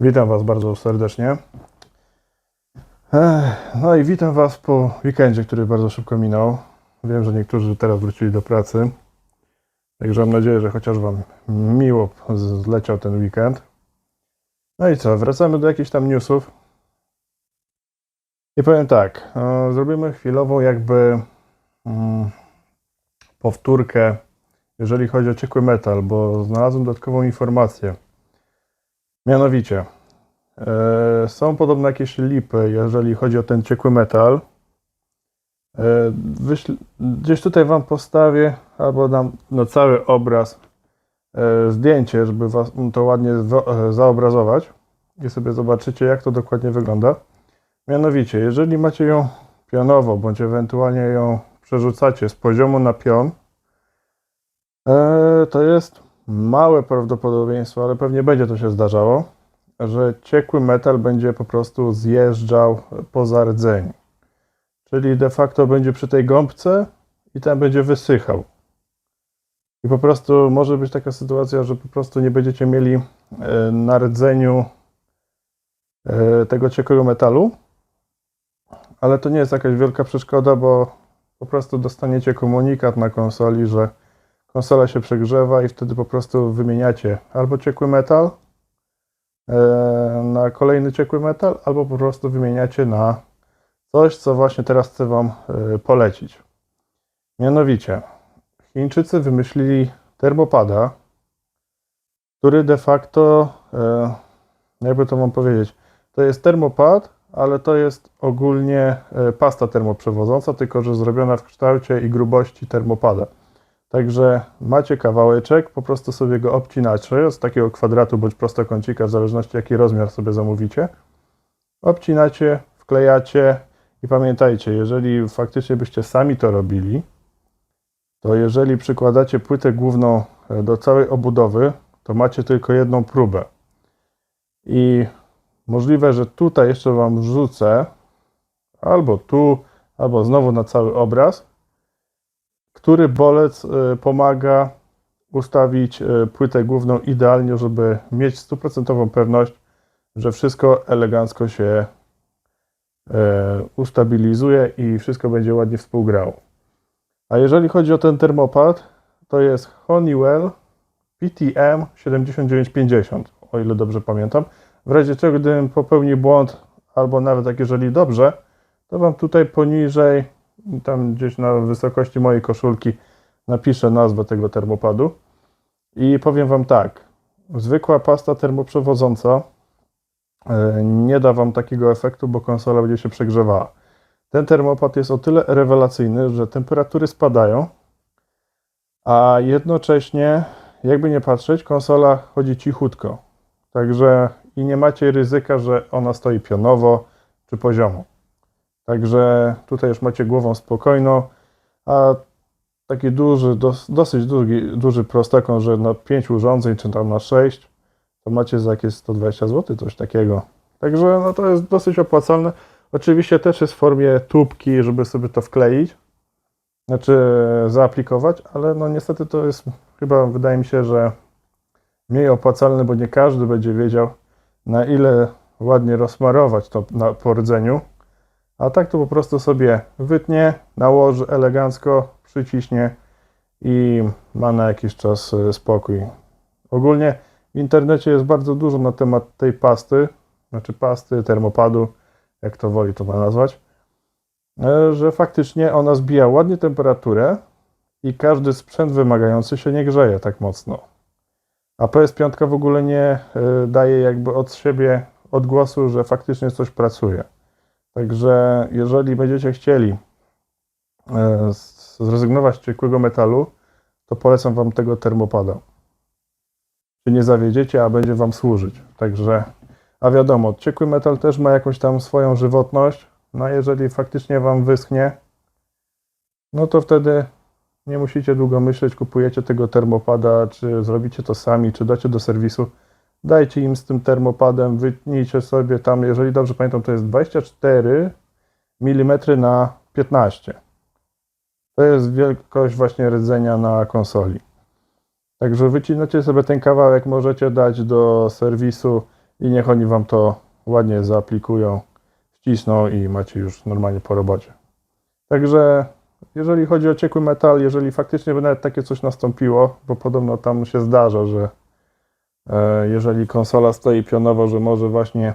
Witam Was bardzo serdecznie. No i witam Was po weekendzie, który bardzo szybko minął. Wiem, że niektórzy teraz wrócili do pracy. Także mam nadzieję, że chociaż Wam miło zleciał ten weekend. No i co, wracamy do jakichś tam newsów. I powiem tak, e, zrobimy chwilową jakby mm, powtórkę, jeżeli chodzi o ciekły metal, bo znalazłem dodatkową informację. Mianowicie, e, są podobno jakieś lipy, jeżeli chodzi o ten ciekły metal. E, wyśl- gdzieś tutaj Wam postawię, albo dam no, cały obraz, e, zdjęcie, żeby Was to ładnie zo- zaobrazować i sobie zobaczycie, jak to dokładnie wygląda. Mianowicie, jeżeli macie ją pionowo, bądź ewentualnie ją przerzucacie z poziomu na pion, to jest małe prawdopodobieństwo, ale pewnie będzie to się zdarzało, że ciekły metal będzie po prostu zjeżdżał poza rdzeń. Czyli de facto będzie przy tej gąbce i ten będzie wysychał. I po prostu może być taka sytuacja, że po prostu nie będziecie mieli e, na rdzeniu e, tego ciekłego metalu, ale to nie jest jakaś wielka przeszkoda, bo po prostu dostaniecie komunikat na konsoli, że konsola się przegrzewa i wtedy po prostu wymieniacie albo ciekły metal e, na kolejny ciekły metal, albo po prostu wymieniacie na coś, co właśnie teraz chcę Wam e, polecić. Mianowicie, Chińczycy wymyślili termopada, który de facto, e, jakby to Wam powiedzieć, to jest termopad, ale to jest ogólnie pasta termoprzewodząca, tylko że zrobiona w kształcie i grubości termopada. Także macie kawałeczek, po prostu sobie go obcinacie z takiego kwadratu bądź prostokącika, w zależności jaki rozmiar sobie zamówicie. Obcinacie, wklejacie i pamiętajcie, jeżeli faktycznie byście sami to robili, to jeżeli przykładacie płytę główną e, do całej obudowy, to macie tylko jedną próbę. I możliwe, że tutaj jeszcze Wam rzucę, albo tu, albo znowu na cały obraz, który bolec y, pomaga ustawić y, płytę główną idealnie, żeby mieć stuprocentową pewność, że wszystko elegancko się y, ustabilizuje i wszystko będzie ładnie współgrało. A jeżeli chodzi o ten termopad, to jest Honeywell PTM 7950, o ile dobrze pamiętam. W razie czego, gdybym popełnił błąd, albo nawet jak jeżeli dobrze, to Wam tutaj poniżej tam gdzieś na wysokości mojej koszulki napiszę nazwę tego termopadu i powiem Wam tak, zwykła pasta termoprzewodząca e, nie da Wam takiego efektu, bo konsola będzie się przegrzewała. Ten termopad jest o tyle rewelacyjny, że temperatury spadają, a jednocześnie, jakby nie patrzeć, konsola chodzi cichutko. Także i nie macie ryzyka, że ona stoi pionowo czy poziomo. Także tutaj już macie głową spokojną, a taki duży, dos, dosyć długi, duży prostakon, że na 5 urządzeń, czy tam na 6, to macie za jakieś 120 zł, coś takiego. Także no to jest dosyć opłacalne. Oczywiście też jest w formie tubki, żeby sobie to wkleić, znaczy zaaplikować, ale no niestety to jest chyba, wydaje mi się, że mniej opłacalne, bo nie każdy będzie wiedział, na ile ładnie rozsmarować to na, po rdzeniu. A tak to po prostu sobie wytnie, nałoży elegancko, przyciśnie i ma na jakiś czas e, spokój. Ogólnie w internecie jest bardzo dużo na temat tej pasty, znaczy pasty, termopadu, jak to woli to ma nazwać, e, że faktycznie ona zbija ładnie temperaturę i każdy sprzęt wymagający się nie grzeje tak mocno. A PS5 w ogóle nie e, daje jakby od siebie odgłosu, że faktycznie coś pracuje. Także jeżeli będziecie chcieli e, zrezygnować z ciekłego metalu, to polecam Wam tego termopada. Czy nie zawiedziecie, a będzie Wam służyć. Także, a wiadomo, ciekły metal też ma jakąś tam swoją żywotność. No jeżeli faktycznie Wam wyschnie, no to wtedy nie musicie długo myśleć, kupujecie tego termopada, czy zrobicie to sami, czy dacie do serwisu dajcie im z tym termopadem, wytnijcie sobie tam, jeżeli dobrze pamiętam, to jest 24 mm na 15. To jest wielkość właśnie rdzenia na konsoli. Także wycinacie sobie ten kawałek, możecie dać do serwisu i niech oni wam to ładnie zaaplikują, wcisną i macie już normalnie po robocie. Także jeżeli chodzi o ciekły metal, jeżeli faktycznie by nawet takie coś nastąpiło, bo podobno tam się zdarza, że jeżeli konsola stoi pionowo, że może właśnie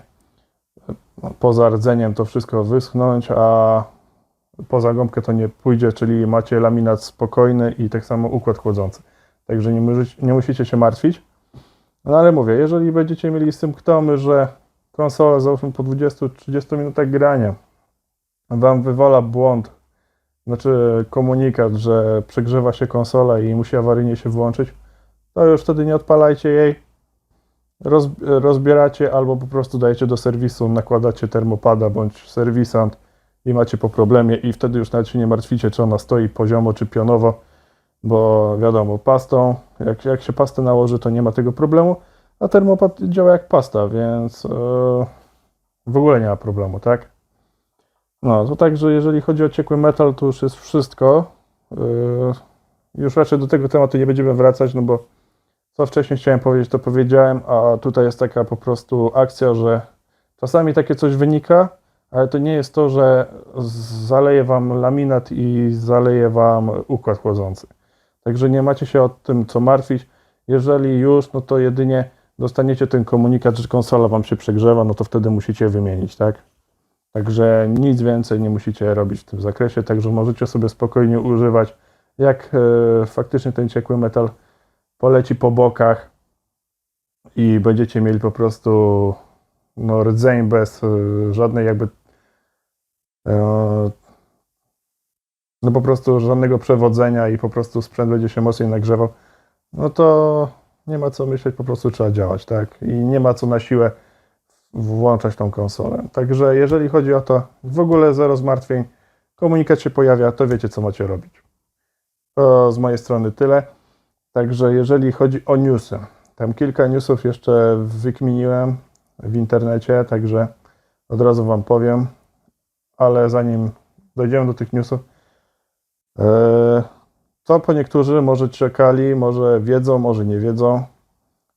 e, poza rdzeniem to wszystko wyschnąć, a poza gąbkę to nie pójdzie, czyli macie laminat spokojny i tak samo układ chłodzący. Także nie, nie musicie się martwić. No ale mówię, jeżeli będziecie mieli symptomy, że konsola załóżmy po 20-30 minutach grania wam wywola błąd, znaczy komunikat, że przegrzewa się konsola i musi awaryjnie się włączyć, to już wtedy nie odpalajcie jej, roz, rozbieracie albo po prostu dajecie do serwisu, nakładacie termopada bądź serwisant i macie po problemie i wtedy już nawet się nie martwicie, czy ona stoi poziomo czy pionowo, bo wiadomo, pastą, jak, jak się pastę nałoży, to nie ma tego problemu, a termopad działa jak pasta, więc e, w ogóle nie ma problemu, tak? No, to także jeżeli chodzi o ciekły metal, to już jest wszystko. Yy, Już raczej do tego tematu nie będziemy wracać, no bo co wcześniej chciałem powiedzieć, to powiedziałem, a tutaj jest taka po prostu akcja, że czasami takie coś wynika, ale to nie jest to, że zaleje Wam laminat i zaleje Wam układ chłodzący. Także nie macie się o tym co martwić. Jeżeli już, no to jedynie dostaniecie ten komunikat, że konsola Wam się przegrzewa, no to wtedy musicie wymienić, tak? Także nic więcej nie musicie robić w tym zakresie, także możecie sobie spokojnie używać. Jak e, faktycznie ten ciekły metal poleci po bokach i będziecie mieli po prostu no, rdzeń bez e, żadnej jakby e, no po prostu żadnego przewodzenia i po prostu sprzęt będzie się mocniej nagrzewał, no to nie ma co myśleć, po prostu trzeba działać, tak? I nie ma co na siłę włączać tą konsolę. Także jeżeli chodzi o to, w ogóle zero zmartwień, komunikat się pojawia, to wiecie, co macie robić. To z mojej strony tyle. Także jeżeli chodzi o newsy, tam kilka newsów jeszcze wykminiłem w internecie, także od razu Wam powiem, ale zanim dojdziemy do tych newsów, e, to po niektórzy może czekali, może wiedzą, może nie wiedzą.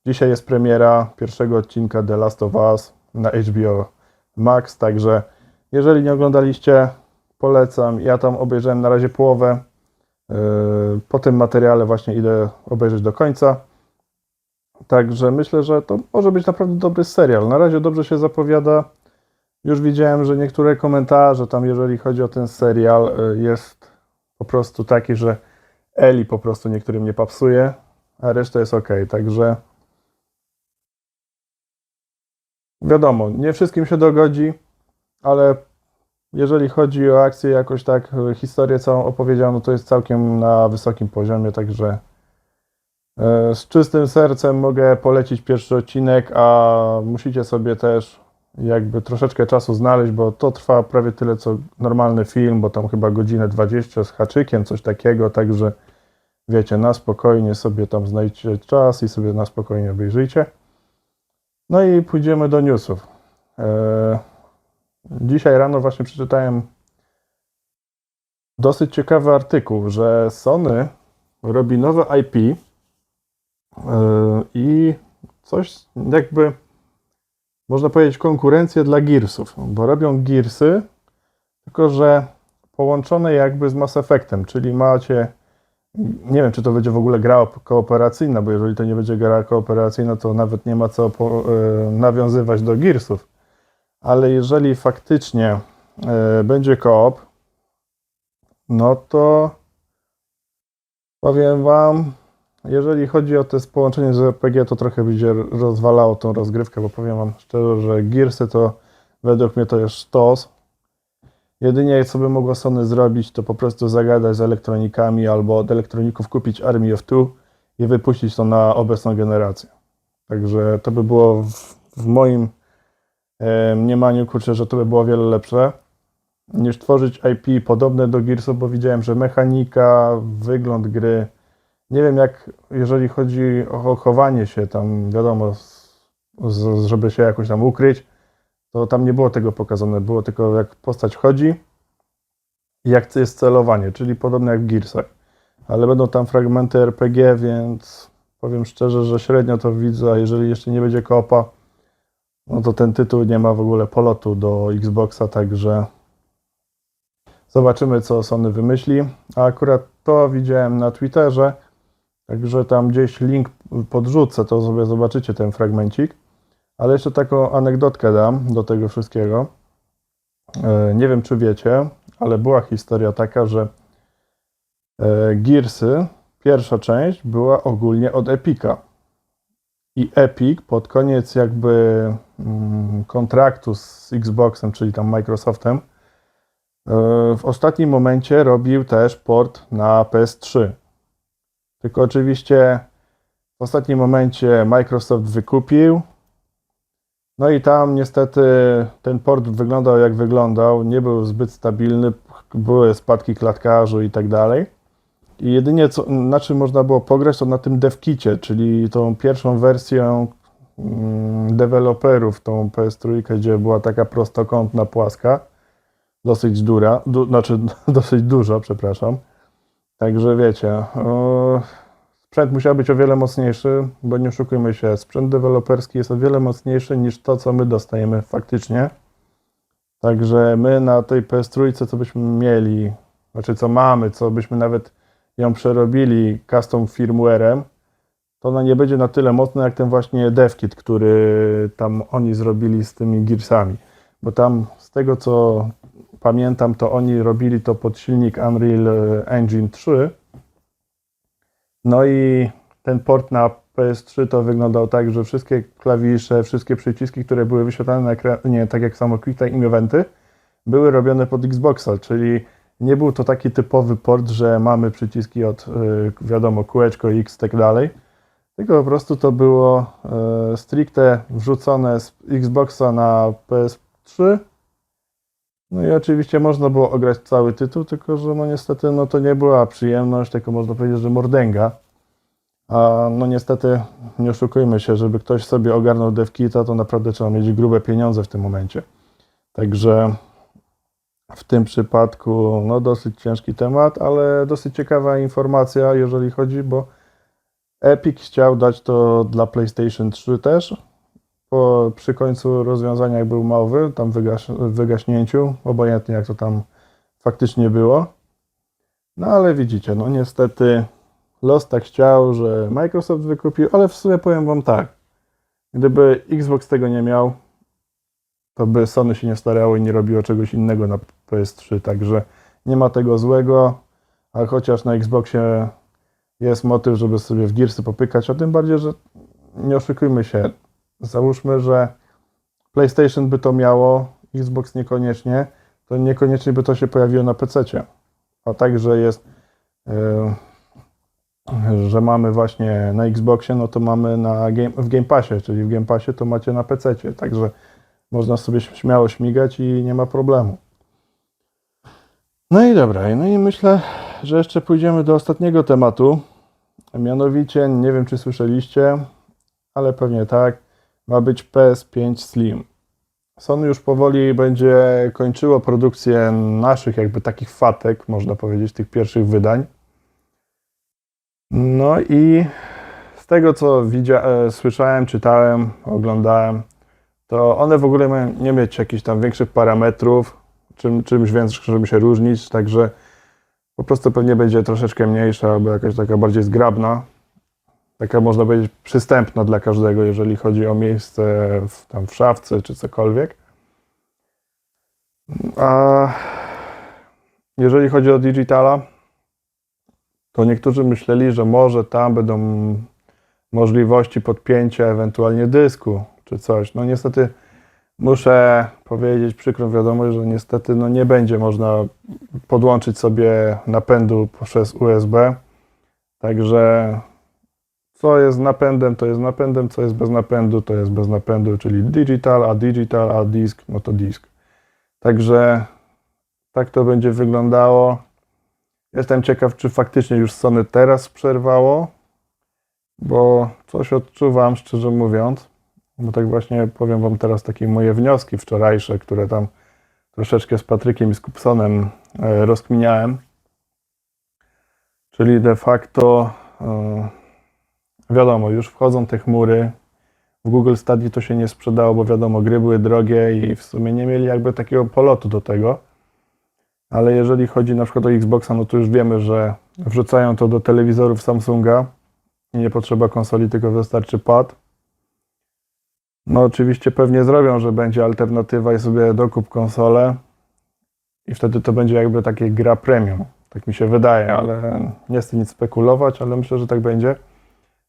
Dzisiaj jest premiera pierwszego odcinka The Last of Us na HBO Max, także jeżeli nie oglądaliście, polecam. Ja tam obejrzałem na razie połowę. Yy, Po tym materiale właśnie idę obejrzeć do końca. Także myślę, że to może być naprawdę dobry serial. Na razie dobrze się zapowiada. Już widziałem, że niektóre komentarze tam, jeżeli chodzi o ten serial, yy, jest po prostu taki, że Eli po prostu niektórym nie papsuje, a reszta jest ok. Także Wiadomo, nie wszystkim się dogodzi, ale jeżeli chodzi o akcję jakoś tak, e, historię całą opowiedzianą, to jest całkiem na wysokim poziomie, także e, z czystym sercem mogę polecić pierwszy odcinek, a musicie sobie też jakby troszeczkę czasu znaleźć, bo to trwa prawie tyle co normalny film, bo tam chyba godzinę 20 z haczykiem, coś takiego, także wiecie, na spokojnie sobie tam znajdźcie czas i sobie na spokojnie obejrzyjcie. No i pójdziemy do newsów. E, Dzisiaj rano właśnie przeczytałem dosyć ciekawy artykuł, że Sony robi nowe IP e, i coś jakby można powiedzieć konkurencję dla Gearsów, bo robią Gearsy, tylko że połączone jakby z Mass Effectem, czyli macie nie wiem, czy to będzie w ogóle gra op- kooperacyjna, bo jeżeli to nie będzie gra kooperacyjna, to nawet nie ma co e, nawiązywać do Gearsów. Ale jeżeli faktycznie e, będzie koop, no to powiem Wam, jeżeli chodzi o to połączenie z RPG, to trochę będzie rozwalało tą rozgrywkę, bo powiem Wam szczerze, że Gearsy to według mnie to jest sztos. Jedynie co by mogło Sony zrobić, to po prostu zagadać z elektronikami albo od elektroników kupić Army of Two i wypuścić to na obecną generację. Także to by było w, w moim mniemaniu, kurczę, że to by było wiele lepsze niż tworzyć IP podobne do Gearsów, bo widziałem, że mechanika, wygląd gry, nie wiem jak, jeżeli chodzi o chowanie się tam, wiadomo, z, żeby się jakoś tam ukryć, to tam nie było tego pokazane, było tylko jak postać chodzi i jak jest celowanie, czyli podobne jak w Gearsach. Ale będą tam fragmenty RPG, więc powiem szczerze, że średnio to widzę, jeżeli jeszcze nie będzie koopa, no to ten tytuł nie ma w ogóle polotu do Xboxa, także zobaczymy, co Sony wymyśli. A akurat to widziałem na Twitterze, także tam gdzieś link podrzucę, to sobie zobaczycie ten fragmencik. Ale jeszcze taką anegdotkę dam do tego wszystkiego. E, Nie wiem, czy wiecie, ale była historia taka, że e, Gearsy, pierwsza część była ogólnie od Epica. I Epic pod koniec jakby kontraktu z Xboxem, czyli tam Microsoftem, e, w ostatnim momencie robił też port na PS3. Tylko oczywiście w ostatnim momencie Microsoft wykupił. No i tam niestety ten port wyglądał jak wyglądał, nie był zbyt stabilny, były spadki klatkarzu i tak dalej. I jedynie co, na czym można było pograć, to na tym devkicie, czyli tą pierwszą wersją mm, deweloperów, tą PS3, gdzie była taka prostokątna, płaska, dosyć dura, du, znaczy dosyć dużo, przepraszam. Także wiecie, o, sprzęt musiał być o wiele mocniejszy, bo nie oszukujmy się, sprzęt deweloperski jest o wiele mocniejszy niż to, co my dostajemy faktycznie. Także my na tej PS3, co byśmy mieli, znaczy co mamy, co byśmy nawet ją przerobili custom firmware'em, to ona nie będzie na tyle mocna jak ten właśnie DevKit, który tam oni zrobili z tymi Gearsami. Bo tam z tego co pamiętam, to oni robili to pod silnik Unreal Engine 3. No i ten port na PS3 to wyglądał tak, że wszystkie klawisze, wszystkie przyciski, które były wyświetlane na ekranie, tak jak samo QuickTime i Eventy, były robione pod Xboxa, czyli nie był to taki typowy port, że mamy przyciski od, y, wiadomo, kółeczko X i tak dalej, tylko po prostu to było y, stricte wrzucone z Xboxa na PS3. No i oczywiście można było ograć cały tytuł, tylko że no niestety no to nie była przyjemność, tylko można powiedzieć, że mordęga. A no niestety nie oszukujmy się, żeby ktoś sobie ogarnął DevKita, to naprawdę trzeba mieć grube pieniądze w tym momencie. Także w tym przypadku no dosyć ciężki temat, ale dosyć ciekawa informacja, jeżeli chodzi, bo Epic chciał dać to dla PlayStation 3 też. Po, przy końcu rozwiązania jak był mały, tam wygaś, wygaśnięciu, obojętnie jak to tam faktycznie było. No ale widzicie, no niestety los tak chciał, że Microsoft wykupił, ale w sumie powiem wam tak. Gdyby Xbox tego nie miał, to by Sony się nie starało i nie robiło czegoś innego na PS3, także nie ma tego złego, a chociaż na Xboxie jest motyw, żeby sobie w Gearsy popykać, a tym bardziej, że nie oszukujmy się, załóżmy, że PlayStation by to miało, Xbox niekoniecznie, to niekoniecznie by to się pojawiło na PC. A także jest, yy, że mamy właśnie na Xboxie, no to mamy na game, w Game Passie, czyli w Game Passie to macie na PC, także można sobie śmiało śmigać i nie ma problemu. No i dobra, no i myślę, że jeszcze pójdziemy do ostatniego tematu. Mianowicie, nie wiem czy słyszeliście, ale pewnie tak, ma być PS5 Slim. Sony już powoli będzie kończyło produkcję naszych jakby takich fatek, można powiedzieć, tych pierwszych wydań. No i z tego co widziałem, słyszałem, czytałem, oglądałem, to one w ogóle mają nie mieć jakichś tam większych parametrów, czym, czymś więcej, żeby się różnić, także po prostu pewnie będzie troszeczkę mniejsza albo jakaś taka bardziej zgrabna. Taka można powiedzieć przystępna dla każdego, jeżeli chodzi o miejsce w, tam w szafce czy cokolwiek. A jeżeli chodzi o digitala, to niektórzy myśleli, że może tam będą możliwości podpięcia ewentualnie dysku czy coś. No niestety muszę powiedzieć przykrą wiadomość, że niestety no nie będzie można podłączyć sobie napędu przez USB. Także co jest napędem, to jest napędem, co jest bez napędu, to jest bez napędu, czyli digital, a digital, a disk, no to disk. Także tak to będzie wyglądało. Jestem ciekaw, czy faktycznie już Sony teraz przerwało, bo coś odczuwam, szczerze mówiąc. Bo tak właśnie powiem Wam teraz takie moje wnioski wczorajsze, które tam troszeczkę z Patrykiem i z Kupsonem e, rozkminiałem. Czyli de facto e, wiadomo, już wchodzą te chmury, w Google Stadia to się nie sprzedało, bo wiadomo, gry były drogie i w sumie nie mieli jakby takiego polotu do tego. Ale jeżeli chodzi na przykład o Xboxa, no to już wiemy, że wrzucają to do telewizorów Samsunga i nie potrzeba konsoli, tylko wystarczy pad. No oczywiście pewnie zrobią, że będzie alternatywa i sobie dokup konsolę i wtedy to będzie jakby takie gra premium. Tak mi się wydaje, ale nie chcę nic spekulować, ale myślę, że tak będzie.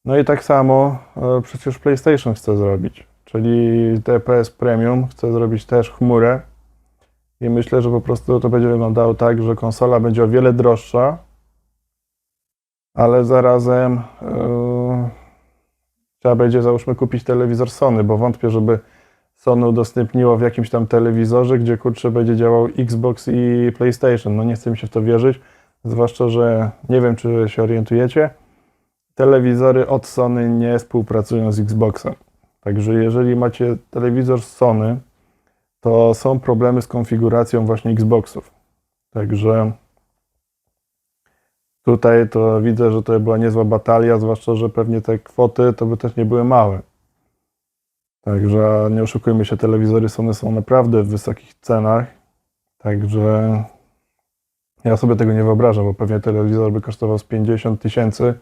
No i tak samo e, przecież PlayStation chce zrobić, czyli TPS Premium chce zrobić też chmurę i myślę, że po prostu to będzie wyglądało tak, że konsola będzie o wiele droższa, ale zarazem yy, trzeba będzie załóżmy kupić telewizor Sony, bo wątpię, żeby Sony udostępniło w jakimś tam telewizorze, gdzie kurczę będzie działał Xbox i PlayStation. No nie chcę mi się w to wierzyć, zwłaszcza, że nie wiem, czy się orientujecie, telewizory od Sony nie współpracują z Xboxem. Także jeżeli macie telewizor z Sony, to są problemy z konfiguracją właśnie Xboxów. Także tutaj to widzę, że to była niezła batalia, zwłaszcza, że pewnie te kwoty to by też nie były małe. Także nie oszukujmy się, telewizory Sony są naprawdę w wysokich cenach. Także ja sobie tego nie wyobrażam, bo pewnie telewizor by kosztował z 50 tysięcy,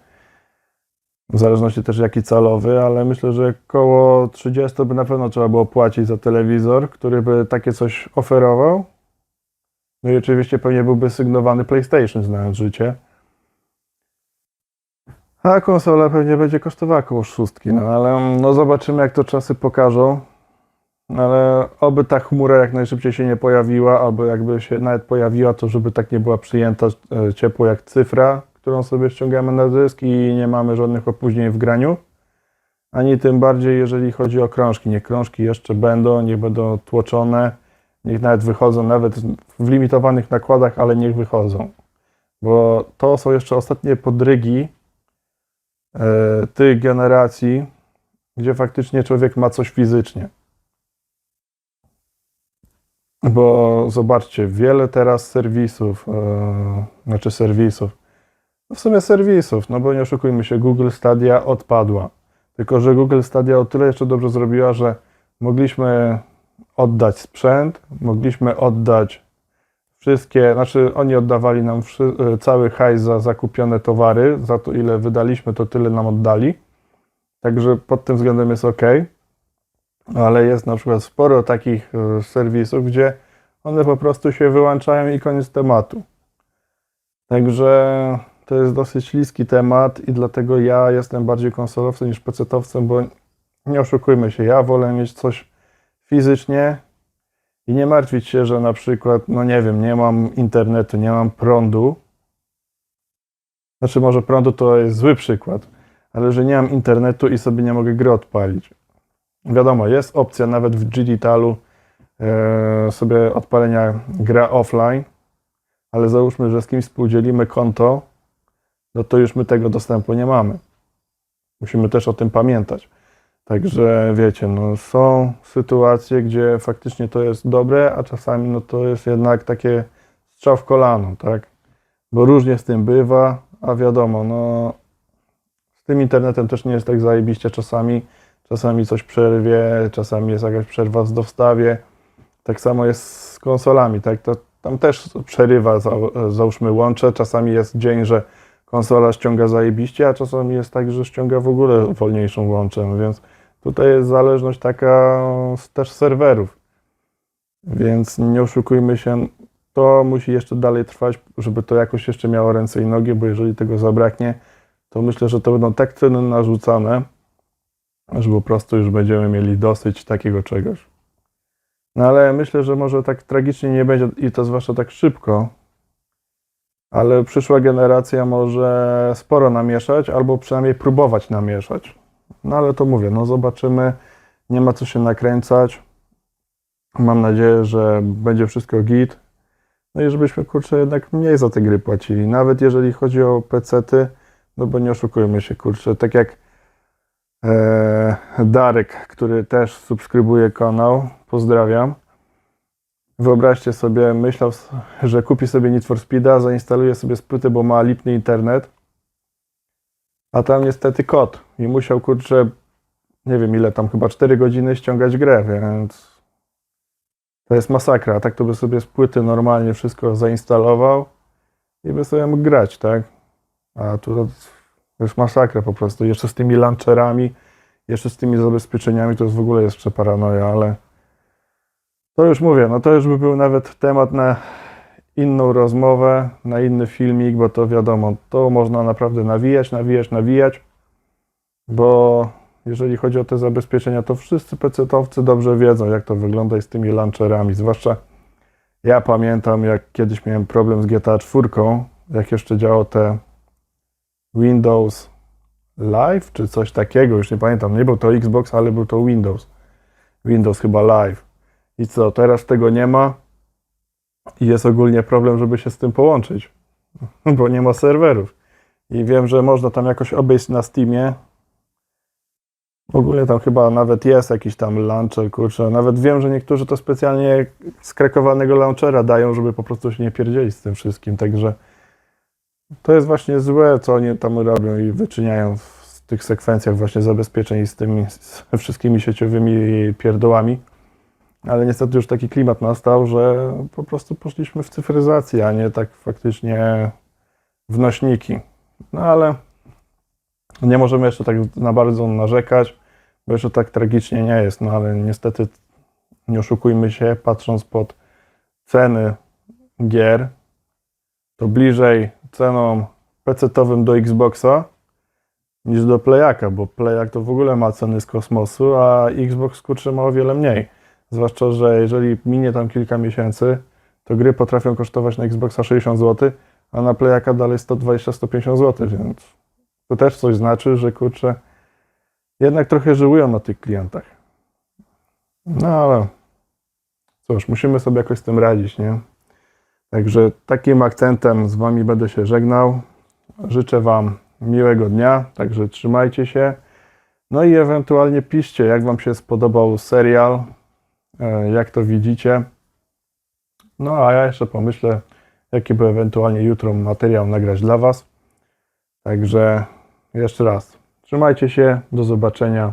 w zależności też jaki calowy, ale myślę, że około 30 by na pewno trzeba było płacić za telewizor, który by takie coś oferował. No i oczywiście pewnie byłby sygnowany PlayStation, znając życie. A konsola pewnie będzie kosztowała około szóstki, no ale no zobaczymy jak to czasy pokażą. Ale oby ta chmura jak najszybciej się nie pojawiła, albo jakby się nawet pojawiła, to żeby tak nie była przyjęta e, ciepło jak cyfra, którą sobie ściągamy na dysk i nie mamy żadnych opóźnień w graniu. Ani tym bardziej, jeżeli chodzi o krążki. Niech krążki jeszcze będą, niech będą tłoczone, niech nawet wychodzą, nawet w limitowanych nakładach, ale niech wychodzą. Bo to są jeszcze ostatnie podrygi tych generacji, gdzie faktycznie człowiek ma coś fizycznie. Bo zobaczcie, wiele teraz serwisów, e, znaczy serwisów, no w sumie serwisów, no bo nie oszukujmy się, Google Stadia odpadła. Tylko, że Google Stadia o tyle jeszcze dobrze zrobiła, że mogliśmy oddać sprzęt, mogliśmy oddać wszystkie, znaczy oni oddawali nam wszy, e, cały hajs za zakupione towary, za to ile wydaliśmy, to tyle nam oddali. Także pod tym względem jest ok. Ale jest na przykład sporo takich e, serwisów, gdzie one po prostu się wyłączają i koniec tematu. Także to jest dosyć śliski temat i dlatego ja jestem bardziej konsolowcem niż pecetowcem, bo nie oszukujmy się, ja wolę mieć coś fizycznie i nie martwić się, że na przykład, no nie wiem, nie mam internetu, nie mam prądu. Znaczy może prądu to jest zły przykład, ale że nie mam internetu i sobie nie mogę gry odpalić. Wiadomo, jest opcja nawet w Digitalu e, sobie odpalenia gra offline, ale załóżmy, że z kimś współdzielimy konto, no to już my tego dostępu nie mamy. Musimy też o tym pamiętać. Także wiecie, no są sytuacje, gdzie faktycznie to jest dobre, a czasami no to jest jednak takie strzał w kolano, tak? Bo różnie z tym bywa, a wiadomo, no z tym internetem też nie jest tak zajebiście czasami. Czasami coś przerwie, czasami jest jakaś przerwa w dostawie. Tak samo jest z konsolami, tak? To tam też przerywa, za, załóżmy łącze, czasami jest dzień, że konsola ściąga zajebiście, a czasami jest tak, że ściąga w ogóle wolniejszą łączę, więc tutaj jest zależność taka z też serwerów. Więc nie oszukujmy się, to musi jeszcze dalej trwać, żeby to jakoś jeszcze miało ręce i nogi, bo jeżeli tego zabraknie, to myślę, że to będą tak ceny narzucane, że po prostu już będziemy mieli dosyć takiego czegoś. No ale myślę, że może tak tragicznie nie będzie i to zwłaszcza tak szybko, ale przyszła generacja może sporo namieszać, albo przynajmniej próbować namieszać. No ale to mówię, no zobaczymy, nie ma co się nakręcać. Mam nadzieję, że będzie wszystko git. No i żebyśmy, kurczę, jednak mniej za te gry płacili. Nawet jeżeli chodzi o PC-ty, no bo nie oszukujmy się, kurczę, tak jak e, Darek, który też subskrybuje kanał, pozdrawiam. Wyobraźcie sobie, myślał, że kupi sobie Need for Speeda, zainstaluje sobie z płyty, bo ma lipny internet, a tam niestety kod i musiał, kurczę, nie wiem ile tam, chyba 4 godziny ściągać grę, więc to jest masakra. Tak to by sobie z płyty normalnie wszystko zainstalował i by sobie mógł grać, tak? A tu to jest masakra po prostu. Jeszcze z tymi launcherami, jeszcze z tymi zabezpieczeniami to jest w ogóle jeszcze paranoja, ale to już mówię, no to już by był nawet temat na inną rozmowę, na inny filmik, bo to wiadomo, to można naprawdę nawijać, nawijać, nawijać, bo jeżeli chodzi o te zabezpieczenia, to wszyscy pecetowcy dobrze wiedzą, jak to wygląda z tymi launcherami, zwłaszcza ja pamiętam, jak kiedyś miałem problem z GTA 4, jak jeszcze działało te Windows Live, czy coś takiego, już nie pamiętam, nie był to Xbox, ale był to Windows, Windows chyba Live. I co, teraz tego nie ma i jest ogólnie problem, żeby się z tym połączyć, bo nie ma serwerów. I wiem, że można tam jakoś obejść na Steamie. W ogóle tam chyba nawet jest jakiś tam launcher, kurczę. Nawet wiem, że niektórzy to specjalnie skrekowanego launchera dają, żeby po prostu się nie pierdzieli z tym wszystkim. Także to jest właśnie złe, co oni tam robią i wyczyniają w tych sekwencjach właśnie zabezpieczeń z tymi z wszystkimi sieciowymi pierdołami. Ale niestety już taki klimat nastał, że po prostu poszliśmy w cyfryzację, a nie tak faktycznie w nośniki. No ale nie możemy jeszcze tak na bardzo narzekać, bo jeszcze tak tragicznie nie jest. No ale niestety nie oszukujmy się, patrząc pod ceny gier, to bliżej cenom PC-towym do Xboxa niż do Playaka, bo Playak to w ogóle ma ceny z kosmosu, a Xbox kurczę ma o wiele mniej. Zwłaszcza, że jeżeli minie tam kilka miesięcy, to gry potrafią kosztować na Xboxa 60 zł, a na Playaka dalej 120-150 zł, więc to też coś znaczy, że kurczę, jednak trochę żyłują na tych klientach. No ale cóż, musimy sobie jakoś z tym radzić, nie? Także takim akcentem z Wami będę się żegnał. Życzę Wam miłego dnia, także trzymajcie się. No i ewentualnie piszcie, jak Wam się spodobał serial, jak to widzicie. No a ja jeszcze pomyślę, jaki by ewentualnie jutro materiał nagrać dla Was. Także jeszcze raz, trzymajcie się, do zobaczenia.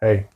Hej!